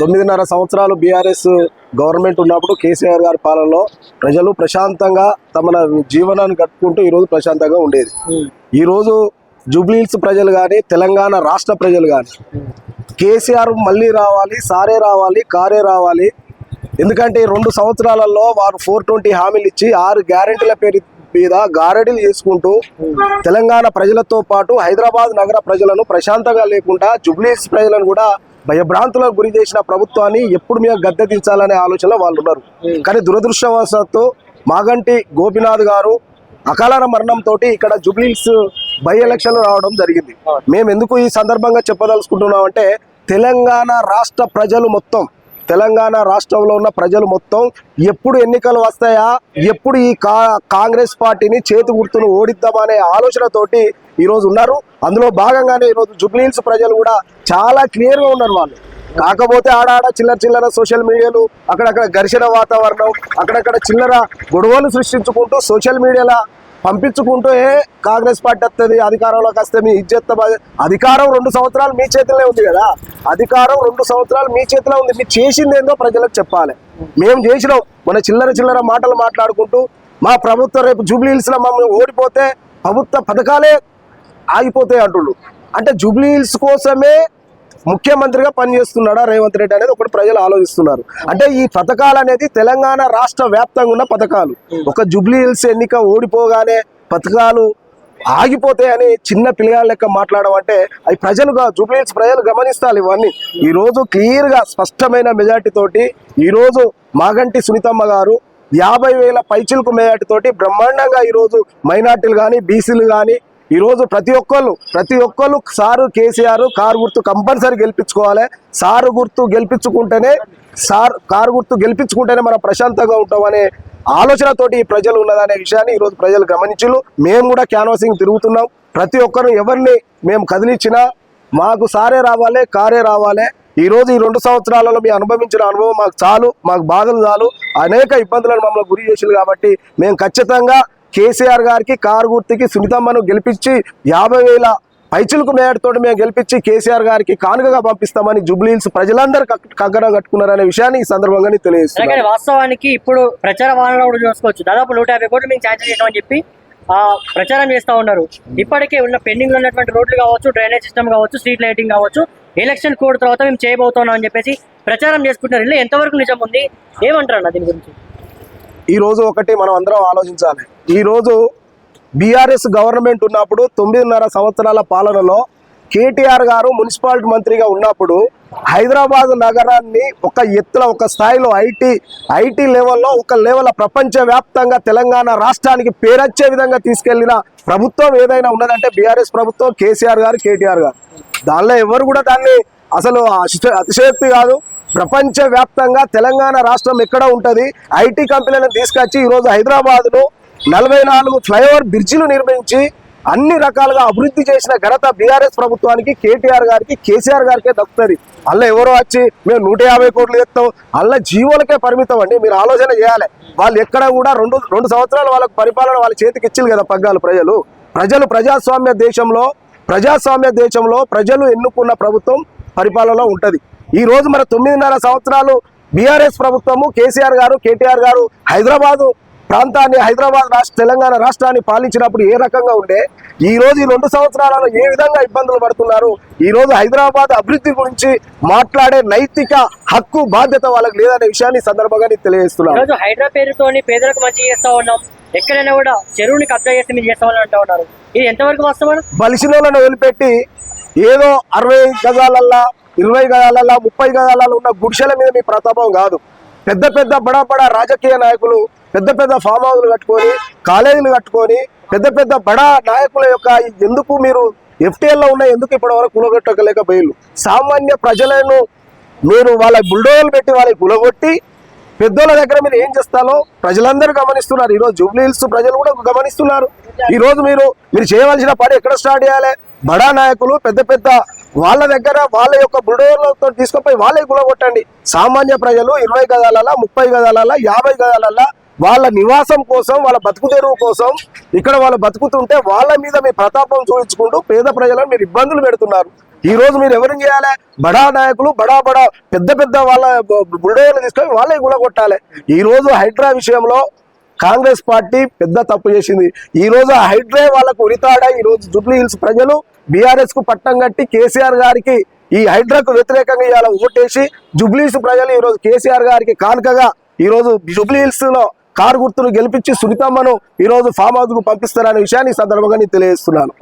తొమ్మిదిన్నర సంవత్సరాలు BRS government ఉన్నప్పుడు కేసీఆర్ గారి పాలనలో ప్రజలు ప్రశాంతంగా తమ జీవనాన్ని గడుపుకుంటూ ఈరోజు ప్రశాంతంగా ఉండేది. ఈరోజు జూబ్లీహిల్స్ ప్రజలు కానీ తెలంగాణ రాష్ట్ర ప్రజలు కానీ కేసీఆర్ మళ్ళీ రావాలి సారే రావాలి కారే రావాలి. ఎందుకంటే రెండు సంవత్సరాలలో వారు ఫోర్ ట్వంటీ హామీలు ఇచ్చి ఆరు గ్యారెంటీల పేరు మీద గారడీలు చేసుకుంటూ తెలంగాణ ప్రజలతో పాటు హైదరాబాద్ నగర ప్రజలను ప్రశాంతంగా లేకుండా జుబ్లీస్ ప్రజలను కూడా భయభ్రాంతులకు గురి చేసిన ప్రభుత్వాన్ని ఎప్పుడు మేము గద్దె దించాలనే ఆలోచనలో వాళ్ళు ఉన్నారు కానీ దురదృష్టవశాత్తు మాగంటి గోపినాథ్ గారు అకాల మరణంతో ఇక్కడ జుబ్లీస్ బై ఎలక్షన్లు రావడం జరిగింది. మేము ఎందుకు ఈ సందర్భంగా చెప్పదలుచుకుంటున్నాం అంటే తెలంగాణ రాష్ట్ర ప్రజలు మొత్తం తెలంగాణ రాష్ట్రంలో ఉన్న ప్రజలు మొత్తం ఎప్పుడు ఎన్నికలు వస్తాయా? ఎప్పుడు ఈ కా కాంగ్రెస్ పార్టీని చేతి గుర్తును ఓడిద్దామనే ఆలోచనతోటి ఈరోజు ఉన్నారు. అందులో భాగంగానే ఈరోజు జుబ్లీహిల్స్ ప్రజలు కూడా చాలా క్లియర్గా ఉన్నారు వాళ్ళు. కాకపోతే ఆడాడ చిల్లర చిల్లర సోషల్ మీడియాలు అక్కడక్కడ ఘర్షణ వాతావరణం అక్కడక్కడ చిల్లర గొడవలు సృష్టించుకుంటూ సోషల్ మీడియాలో పంపించుకుంటూ ఏ కాంగ్రెస్ పార్టీ వస్తుంది అధికారంలోకి వస్తే మీ ఇజ్జత్ అధికారం రెండు సంవత్సరాలు మీ చేతిలో ఉంది కదా. అధికారం రెండు సంవత్సరాలు మీ చేతిలో ఉంది. మీరు చేసింది ఏందో ప్రజలకు చెప్పాలి. మేము చేసినాం. మన చిల్లర చిల్లర మాటలు మాట్లాడుకుంటూ మా ప్రభుత్వం రేపు జూబ్లీహిల్స్లో మమ్మల్ని ఓడిపోతే ప్రభుత్వ పథకాలే ఆగిపోతాయి అంటుండు. అంటే జూబ్లీ హిల్స్ కోసమే ముఖ్యమంత్రిగా పనిచేస్తున్నాడా రేవంత్ రెడ్డి అనేది ఒకటి ప్రజలు ఆలోచిస్తున్నారు. అంటే ఈ పథకాలు అనేది తెలంగాణ రాష్ట్ర వ్యాప్తంగా ఉన్న పథకాలు. ఒక జూబ్లీ హిల్స్ ఎన్నిక ఓడిపోగానే పథకాలు ఆగిపోతాయని చిన్న పిల్లగాళ్ళ లెక్క మాట్లాడడం అంటే అవి ప్రజలుగా జూబ్లీహిల్స్ ప్రజలు గమనిస్తారు ఇవన్నీ. ఈ రోజు క్లియర్గా స్పష్టమైన మెజార్టీ తోటి ఈ రోజు మాగంటి సునీతమ్మ గారు యాభై వేల పైచిలకు మెజార్టీ తోటి బ్రహ్మాండంగా ఈరోజు మైనార్టీలు కానీ బీసీలు కానీ ఈ రోజు ప్రతి ఒక్కళ్ళు ప్రతి ఒక్కళ్ళు సారు కేసీఆర్ కారు గుర్తు కంపల్సరీ గెలిపించుకోవాలి. సారు గుర్తు గెలిపించుకుంటేనే సార్ కారు గుర్తు గెలిపించుకుంటేనే మనం ప్రశాంతంగా ఉంటామనే ఆలోచనతోటి ఈ ప్రజలు ఉన్నదనే విషయాన్ని ఈరోజు ప్రజలు గమనించు మేము కూడా క్యాన్వాసింగ్ తిరుగుతున్నాం. ప్రతి ఒక్కరు ఎవరిని మేము కదిలించినా మాకు సారే రావాలి కారే రావాలి. ఈరోజు ఈ రెండు సంవత్సరాలలో మీ అనుభవించిన అనుభవం మాకు చాలు మాకు బాధలు చాలు. అనేక ఇబ్బందులను మమ్మల్ని గురి చేసింది కాబట్టి మేము ఖచ్చితంగా కేసీఆర్ గారికి కారు గుర్తుకి సునీతమ్మను గెలిపించి యాభై వేల పైచులకు మేడతోటి మేము గెలిపించి కేసీఆర్ గారికి కానుకగా పంపిస్తామని జూబ్లీహిల్స్ ప్రజలందరూ కంకణం కట్టుకున్నారనే విషయాన్ని ఈ సందర్భంగా నేను తెలియజేస్తున్నాను అలాగే వాస్తవానికి ఇప్పుడు ప్రచార వాహనంలో కూడా చూసుకోవచ్చు. దాదాపు నూట యాభై కోట్లు మేము ఛార్జ్ చేసామని చెప్పి ఆ ప్రచారం చేస్తా ఉన్నారు. ఇప్పటికే ఉన్న పెండింగ్లో ఉన్నటువంటి రోడ్లు కావచ్చు డ్రైనేజ్ సిస్టమ్ కావచ్చు స్ట్రీట్ లైటింగ్ కావచ్చు ఎలక్షన్ కోడ్ తర్వాత మేము చేయబోతున్నాం అని చెప్పేసి ప్రచారం చేసుకుంటున్నారు. ఇలా ఎంతవరకు నిజం ఉంది? ఏమంటారు అన్న దీని గురించి? ఈ రోజు ఒకటి మనం అందరం ఆలోచించాలి. ఈరోజు బీఆర్ఎస్ గవర్నమెంట్ ఉన్నప్పుడు తొమ్మిదిన్నర సంవత్సరాల పాలనలో కేటీఆర్ గారు మున్సిపాలిటీ మంత్రిగా ఉన్నప్పుడు హైదరాబాద్ నగరాన్ని ఒక ఎత్తుల ఒక స్థాయిలో ఐటీ ఐటీ లెవెల్లో ఒక లెవెల్ ప్రపంచవ్యాప్తంగా తెలంగాణ రాష్ట్రానికి పేరొచ్చే విధంగా తీసుకెళ్ళిన ప్రభుత్వం ఏదైనా ఉన్నదంటే బీఆర్ఎస్ ప్రభుత్వం కేసీఆర్ గారు కేటీఆర్ గారు. దానిలో ఎవరు కూడా దాన్ని అసలు అతిశ- అతిశయోక్తి కాదు. ప్రపంచవ్యాప్తంగా తెలంగాణ రాష్ట్రం ఎక్కడ ఉంటుంది. ఐటీ కంపెనీలను తీసుకొచ్చి ఈరోజు హైదరాబాద్ నలభై నాలుగు ఫ్లైఓవర్ బ్రిడ్జిలు నిర్మించి అన్ని రకాలుగా అభివృద్ధి చేసిన ఘనత బీఆర్ఎస్ ప్రభుత్వానికి కేటీఆర్ గారికి కేసీఆర్ గారికే దక్కుతుంది. అల్ల ఎవరో వచ్చి మేము నూట యాభై కోట్లు ఎత్తాం అల్ల జీవోలకే పరిమితం అండి మీరు ఆలోచన చేయాలి. వాళ్ళు ఎక్కడ కూడా రెండు రెండు సంవత్సరాలు వాళ్ళకి పరిపాలన వాళ్ళ చేతికి ఇచ్చింది కదా పగ్గాలు ప్రజలు. ప్రజలు ప్రజాస్వామ్య దేశంలో ప్రజాస్వామ్య దేశంలో ప్రజలు ఎన్నుకున్న ప్రభుత్వం పరిపాలనలో ఉంటుంది. ఈ రోజు మన తొమ్మిదిన్నర సంవత్సరాలు బీఆర్ఎస్ ప్రభుత్వము కేసీఆర్ గారు కేటీఆర్ గారు హైదరాబాదు ప్రాంతాన్ని హైదరాబాద్ రాష్ట్ర తెలంగాణ రాష్ట్రాన్ని పాలించినప్పుడు ఏ రకంగా ఉండే? ఈ రోజు ఈ రెండు సంవత్సరాలలో ఏ విధంగా ఇబ్బందులు పడుతున్నారు? ఈ రోజు హైదరాబాద్ అభివృద్ధి గురించి మాట్లాడే నైతిక హక్కు బాధ్యత వాళ్ళకి లేదనే విషయాన్ని సందర్భంగా నేను తెలియజేస్తున్నాను హైడ్రా పేరుతోని పేదలకు మంచి చేస్తా ఉన్నాం. ఎక్కడైనా కూడా చెరువుని కబ్జా చేస్తే మీరు చేస్తామని అంటా ఉన్నారు. ఇది ఎంతవరకు వాస్తవం? బలిసినోళ్ళను వదిలిపెట్టి ఏదో అరవై గజాలల్లా ఇరవై గజాలల్లా ముప్పై గజాలలో ఉన్న గుడిసెల మీద మీ ప్రతాపం కాదు. పెద్ద పెద్ద బడా బడా రాజకీయ నాయకులు పెద్ద పెద్ద ఫామ్ హౌస్లు కట్టుకొని కాలేజీలు కట్టుకొని పెద్ద పెద్ద బడా నాయకుల యొక్క ఎందుకు మీరు ఎఫ్టీఎల్లో ఉన్న ఎందుకు ఇప్పటి వరకు కులగొట్టలేకపోయారు సామాన్య ప్రజలను మీరు వాళ్ళ బుల్డోజర్లు పెట్టి వాళ్ళకి కూలగొట్టి పెద్దోళ్ళ దగ్గర మీరు ఏం చేస్తారో ప్రజలందరూ గమనిస్తున్నారు. ఈరోజు జూబ్లీ హిల్స్ ప్రజలు కూడా గమనిస్తున్నారు. ఈరోజు మీరు మీరు చేయవలసిన పని ఎక్కడ స్టార్ట్ చేయాలి? బడా నాయకులు పెద్ద పెద్ద వాళ్ళ దగ్గర వాళ్ళ యొక్క బుల్డోజర్లతో తీసుకుపోయి వాళ్ళే కూలగొట్టండి. సామాన్య ప్రజలు ఇరవై గదాల ముప్పై గదాల యాభై గదాల వాళ్ళ నివాసం కోసం వాళ్ళ బతుకు తెరువు కోసం ఇక్కడ వాళ్ళు బతుకుతుంటే వాళ్ళ మీద మీ ప్రతాపం చూపించుకుంటూ పేద ప్రజలను మీరు ఇబ్బందులు పెడుతున్నారు. ఈ రోజు మీరు ఎవరిని చేయాలి? బడా నాయకులు బడా బడా పెద్ద పెద్ద వాళ్ళ బుల్డోజర్లు తీసుకొని వాళ్ళే గులగొట్టాలి. ఈ రోజు హైడ్రా విషయంలో కాంగ్రెస్ పార్టీ పెద్ద తప్పు చేసింది. ఈ రోజు హైడ్రే వాళ్ళకు ఉరితాడ ఈ రోజు జూబ్లీ హిల్స్ ప్రజలు బీఆర్ఎస్కు పట్టం కట్టి కేసీఆర్ గారికి ఈ హైడ్రాకు వ్యతిరేకంగా ఇవాళ ఓటేసి జూబ్లీ హిల్స్ ప్రజలు ఈ రోజు కేసీఆర్ గారికి కానుకగా ఈ రోజు జూబ్లీ హిల్స్లో కారు గుర్తులు గెలిపించి సునీతమ్మను ఈ రోజు ఫామ్ హౌస్కు పంపిస్తారనే విషయాన్ని ఈ సందర్భంగా నేను తెలియజేస్తున్నాను.